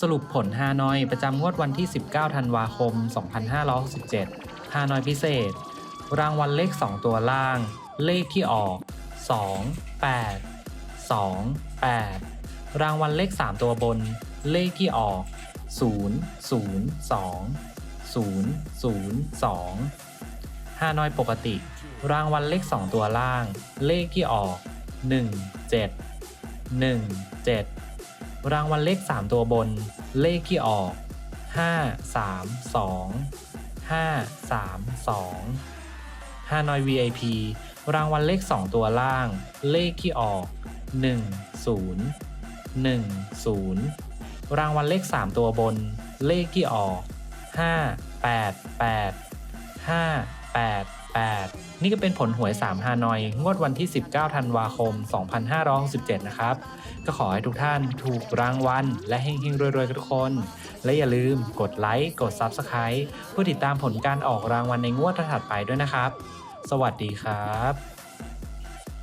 สรุปผลฮานอยประจำงวดวันที่ 19 ธันวาคม 2567ฮานอยพิเศษ รางวัลเลข 2 ตัวล่าง เลขที่ออก 2 8 2 8 รางวัลเลข 3 ตัวบน เลขที่ออก 0 0 2 0 0 2ฮานอยปกติ รางวัลเลข 2 ตัวล่าง เลขที่ออก 1 7 1 7 รางวัลเลข 3 ตัวบน เลขที่ออก 5 3 2 5 3 2ฮานอย VIP รางวัลเลข 2 ตัวล่าง เลขที่ออก 1 0 1 0 รางวัลเลข 3 ตัวบน เลขที่ออก 5 8 8 5 8 8 นี่ก็เป็นผลหวย 3 ฮานอย งวดวันที่ 19 ธันวาคม 2567 นะครับ ก็ขอให้ทุกท่านถูกรางวัล และเฮงๆรวยๆกันทุกคน และอย่าลืมกดไลค์ กด Subscribe เพื่อติดตามผลการออกรางวัลในงวดถัดไปด้วยนะครับ สวัสดีครับ